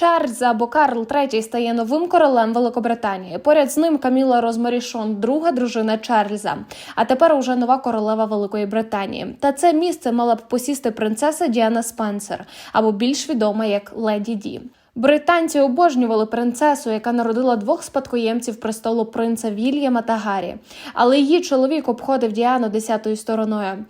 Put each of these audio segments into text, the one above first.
Чарльз або Карл III стає новим королем Великобританії. Поряд з ним Каміла Розмарішон, друга дружина Чарльза. А тепер уже нова королева Великої Британії. Та це місце мала б посісти принцеса Діана Спенсер, або більш відома як Леді Ді. Британці обожнювали принцесу, яка народила двох спадкоємців престолу принца Вільяма та Гаррі. Але її чоловік обходив Діану десятою стороною.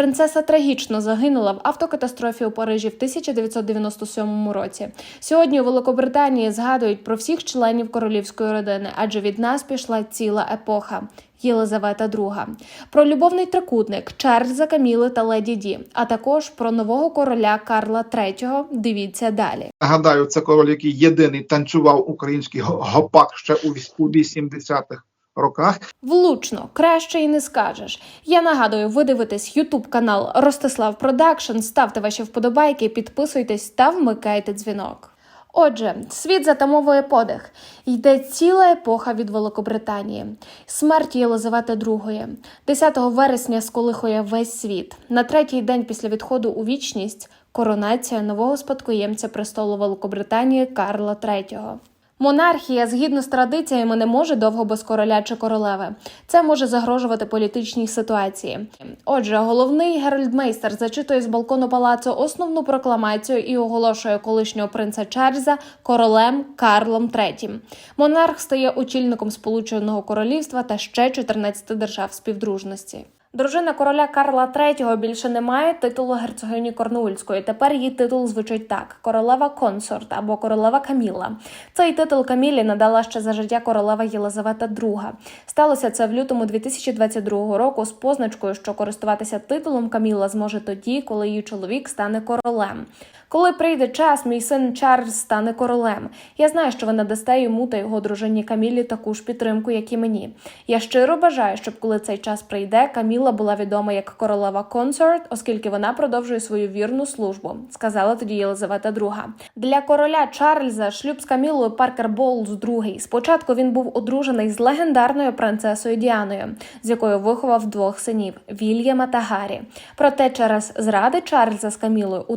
Принцеса трагічно загинула в автокатастрофі у Парижі в 1997 році. Сьогодні у Великобританії згадують про всіх членів королівської родини, адже від нас пішла ціла епоха. Єлизавета II. про любовний трикутник Чарльза Каміли та Леді Ді, а також про нового короля Карла III. Дивіться далі. Нагадаю, це король, який єдиний танцював український гопак ще у 80-х роках. Влучно, краще і не скажеш. Я нагадую, ви дивитесь Ютуб канал Ростислав Продакшн. Ставте ваші вподобайки, підписуйтесь та вмикайте дзвінок. Отже, світ затамовує подих. Йде ціла епоха від Великобританії. Смерть Єлизавети II. 10 вересня сколихує весь світ. На третій день після відходу у вічність коронація нового спадкоємця престолу Великобританії Карла III. Монархія, згідно з традиціями, не може довго без короля чи королеви. Це може загрожувати політичній ситуації. Отже, головний геральдмейстер зачитує з балкону палацу основну прокламацію і оголошує колишнього принца Чарльза королем Карлом III. Монарх стає очільником Сполученого Королівства та ще 14 держав співдружності. Дружина короля Карла III більше не має титулу герцогині Корнуульської. Тепер її титул звучить так: королева консорт або королева Каміла. Цей титул Камілі надала ще за життя королева Єлизавета II. Сталося це в лютому 2022 року з позначкою, що користуватися титулом Каміла зможе тоді, коли її чоловік стане королем. Коли прийде час, мій син Чарльз стане королем. Я знаю, що ви надасте йому та його дружині Камілі таку ж підтримку, як і мені. Я щиро бажаю, щоб коли цей час прийде, Каміла була відома як королева консорт, оскільки вона продовжує свою вірну службу, сказала тоді Єлизавета II. Для короля Чарльза шлюб з Камілою Паркер Боулз II. Спочатку він був одружений з легендарною принцесою Діаною, з якою виховав двох синів Вільяма та Гаррі. Проте через зради Чарльза з Камілою у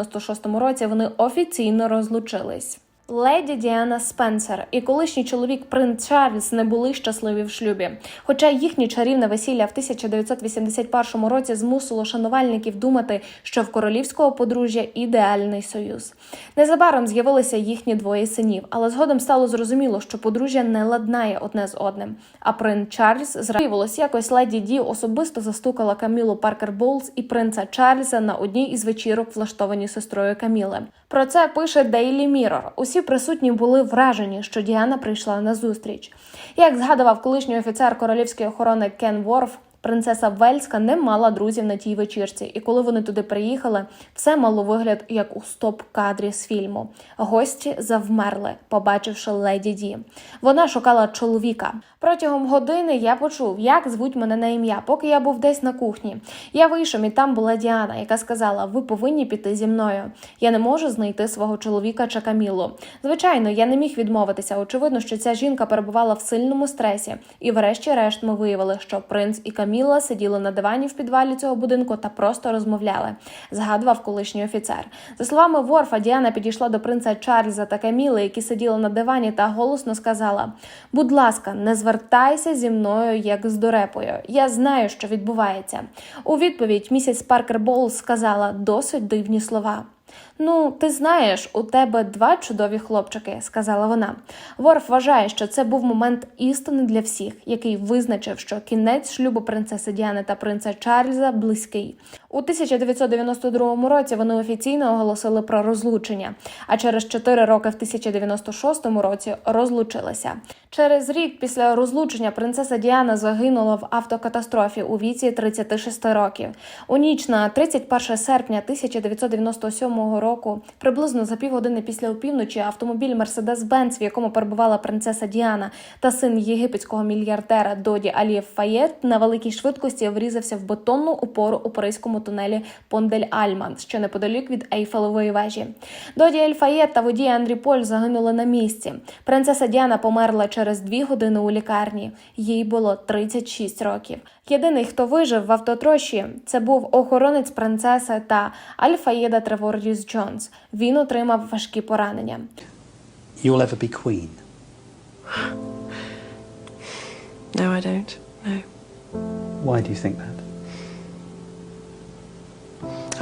1996 році вони офіційно розлучились. Леді Діана Спенсер і колишній чоловік принц Чарльз не були щасливі в шлюбі. Хоча їхнє чарівне весілля в 1981 році змусило шанувальників думати, що в королівського подружжя ідеальний союз. Незабаром з'явилися їхні двоє синів, але згодом стало зрозуміло, що подружжя не ладнає одне з одним. А принц Чарльз зравілось якось леді Ді особисто застукала Камілу Паркер Боулз і принца Чарльза на одній із вечірок, влаштовані сестрою Каміли. Про це пише Daily Mirror. Усі присутні були вражені, що Діана прийшла на зустріч. Як згадував колишній офіцер королівської охорони Кен Ворф, принцеса Вельська не мала друзів на тій вечірці, і коли вони туди приїхали, все мало вигляд як у стоп-кадрі з фільму. Гості завмерли, побачивши леді Ді. Вона шукала чоловіка. Протягом години я почув, як звуть мене на ім'я, поки я був десь на кухні. Я вийшов, і там була Діана, яка сказала: Ви повинні піти зі мною. Я не можу знайти свого чоловіка чи Камілу. Звичайно, я не міг відмовитися. Очевидно, що ця жінка перебувала в сильному стресі. І, врешті-решт, ми виявили, що принц і Каміла сиділи на дивані в підвалі цього будинку та просто розмовляли. Згадував колишній офіцер. За словами Ворфа, Діана підійшла до принца Чарльза та Каміли, які сиділи на дивані, та голосно сказала: Будь ласка, не звертайся зі мною як з дурепою. Я знаю, що відбувається. У відповідь місяць Паркер Боулс сказала досить дивні слова. Ну, ти знаєш, у тебе два чудові хлопчики, сказала вона. Ворф вважає, що це був момент істини для всіх, який визначив, що кінець шлюбу принцеси Діани та принца Чарльза близький. У 1992 році вони офіційно оголосили про розлучення, а через 4 роки в 1996 році розлучилися. Через рік після розлучення принцеса Діана загинула в автокатастрофі у віці 36 років. У ніч на 31 серпня 1997 року, приблизно за півгодини після опівночі, автомобіль Mercedes-Benz, в якому перебувала принцеса Діана та син єгипетського мільярдера Доді Алієв Фаєт, на великій швидкості врізався в бетонну опору у паризькому тунелі Пондель Альман, що неподалік від Ейфелевої вежі. Доді Ель Фаєт та водій Андрій Поль загинули на місці. Принцеса Діана померла через дві години у лікарні. Їй було 36 років. Єдиний, хто вижив в автотрощі, це був охоронець принцеси та Альфаїда Треворіс Джонс. Він отримав важкі поранення. You'll ever be queen. No, I don't. No. Why do you think that?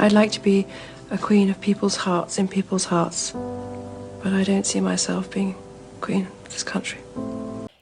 I'd like to be a queen of people's hearts, in people's hearts. But I don't see myself being queen of this country.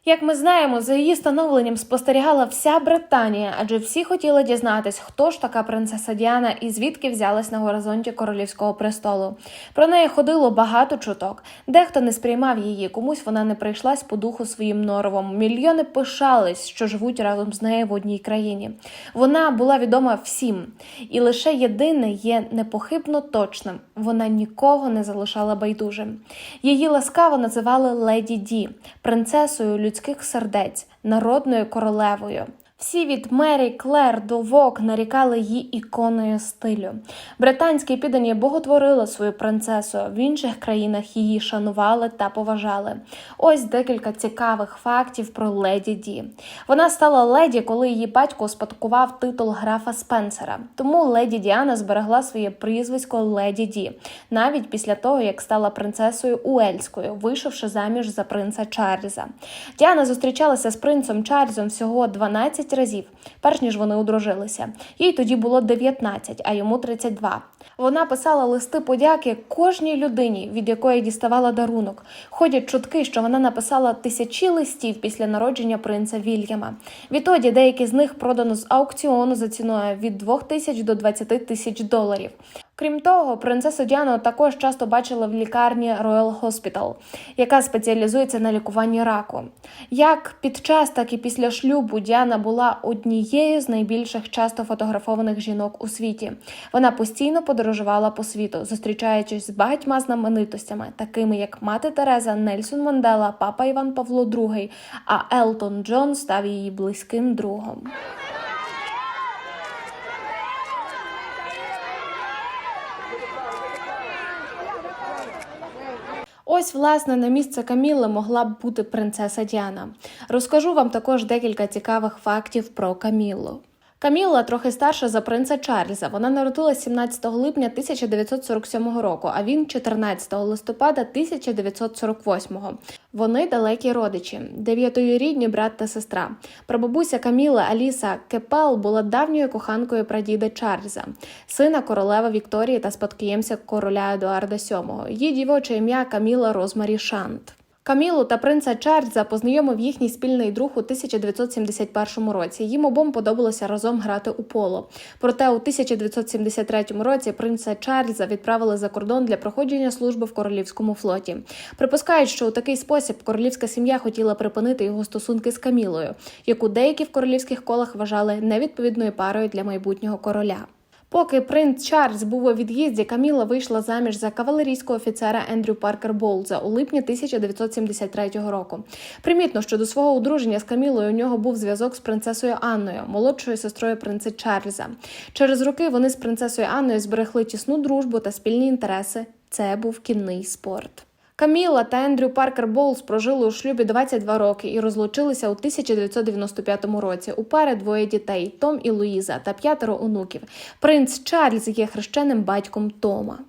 Як ми знаємо, за її становленням спостерігала вся Британія, адже всі хотіли дізнатись, хто ж така принцеса Діана і звідки взялась на горизонті королівського престолу. Про неї ходило багато чуток. Дехто не сприймав її, комусь вона не прийшлась по духу своїм норовом. Мільйони пишались, що живуть разом з нею в одній країні. Вона була відома всім, і лише єдине є непохибно точним: вона нікого не залишала байдужим. Її ласкаво називали леді Ді, принцесою людських сердець, народною королевою. Всі від Мері Клер до Вок нарікали її іконою стилю. Британські піддані боготворили свою принцесу. В інших країнах її шанували та поважали. Ось декілька цікавих фактів про леді Ді. Вона стала леді, коли її батько успадкував титул графа Спенсера. Тому леді Діана зберегла своє прізвисько Леді Ді, навіть після того, як стала принцесою Уельською, вийшовши заміж за принца Чарльза. Діана зустрічалася з принцем Чарльзом всього 12 разів, перш ніж вони одружилися. Їй тоді було 19, а йому 32. Вона писала листи подяки кожній людині, від якої діставала дарунок. Ходять чутки, що вона написала тисячі листів після народження принца Вільяма. Відтоді деякі з них продано з аукціону за ціною від 2 тисяч до 20 тисяч доларів. Крім того, принцесу Діану також часто бачили в лікарні Royal Hospital, яка спеціалізується на лікуванні раку. Як під час, так і після шлюбу Діана була однією з найбільших часто фотографованих жінок у світі. Вона постійно подорожувала по світу, зустрічаючись з багатьма знаменитостями, такими як мати Тереза, Нельсон Мандела, папа Іван Павло II, а Елтон Джон став її близьким другом. Ось, власне, на місце Каміли могла б бути принцеса Діана. Розкажу вам також декілька цікавих фактів про Камілу. Каміла трохи старша за принца Чарльза. Вона народилась 17 липня 1947 року, а він 14 листопада 1948. Вони далекі родичі, дев'ятоюрідні брат та сестра. Прабабуся Каміла Аліса Кепел була давньою коханкою прадіда Чарльза, сина королеви Вікторії та спадкоємця короля Едуарда VII. Її дівоче ім'я Каміла Розмарі Шант. Камілу та принца Чарльза познайомив їхній спільний друг у 1971 році. Їм обом подобалося разом грати у поло. Проте у 1973 році принца Чарльза відправили за кордон для проходження служби в королівському флоті. Припускають, що у такий спосіб королівська сім'я хотіла припинити його стосунки з Камілою, яку деякі в королівських колах вважали невідповідною парою для майбутнього короля. Поки принц Чарльз був у від'їзді, Каміла вийшла заміж за кавалерійського офіцера Ендрю Паркер Болза у липні 1973 року. Примітно, що до свого одруження з Камілою у нього був зв'язок з принцесою Анною, молодшою сестрою принца Чарльза. Через роки вони з принцесою Анною зберегли тісну дружбу та спільні інтереси. Це був кінний спорт. Каміла та Ендрю Паркер Боулс прожили у шлюбі 22 роки і розлучилися у 1995 році. У пари двоє дітей Том і Луїза та п'ятеро онуків. Принц Чарльз є хрещеним батьком Тома.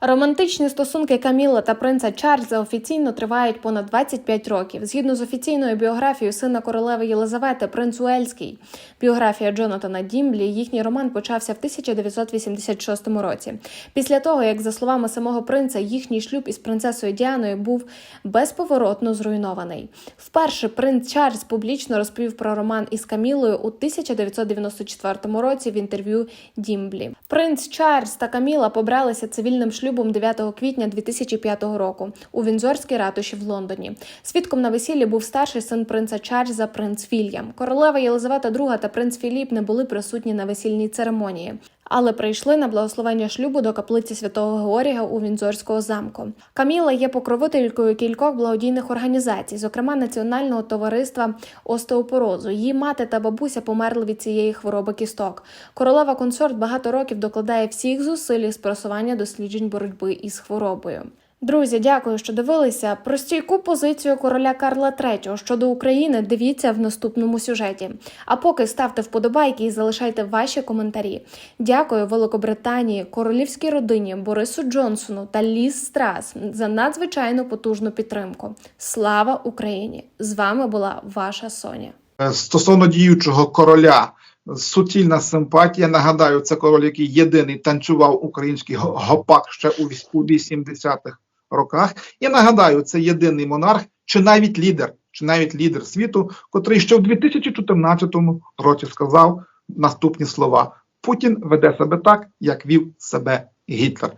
Романтичні стосунки Каміла та принца Чарльза офіційно тривають понад 25 років. Згідно з офіційною біографією сина королеви Єлизавети, принц Уельський, біографія Джонатана Дімблі, їхній роман почався в 1986 році. Після того, як за словами самого принца, їхній шлюб із принцесою Діаною був безповоротно зруйнований. Вперше принц Чарльз публічно розповів про роман із Камілою у 1994 році в інтерв'ю Дімблі. Принц Чарльз та Каміла побралися цивільним шлюбом 9 квітня 2005 року у Вінзорській ратуші в Лондоні. Свідком на весіллі був старший син принца Чарльза, принц Вільям. Королева Єлизавета II та принц Філіп не були присутні на весільній церемонії. Але прийшли на благословення шлюбу до каплиці святого Георгія у Вінзорського замку. Каміла є покровителькою кількох благодійних організацій, зокрема Національного товариства остеопорозу. Її мати та бабуся померли від цієї хвороби кісток. Королева консорт багато років докладає всіх зусиль з просування досліджень боротьби із хворобою. Друзі, дякую, що дивилися. Про стійку позицію короля Карла III щодо України дивіться в наступному сюжеті. А поки ставте вподобайки і залишайте ваші коментарі. Дякую Великобританії, королівській родині Борису Джонсону та Ліз Страс за надзвичайно потужну підтримку. Слава Україні! З вами була ваша Соня. Е, Стосовно діючого короля, суцільна симпатія. Нагадаю, це король, який єдиний танцював український гопак ще у віс- у 80-х роках. І нагадаю, це єдиний монарх, чи навіть лідер, чи навіть лідер світу, котрий ще в 2014 році сказав наступні слова: Путін веде себе так, як вів себе Гітлер.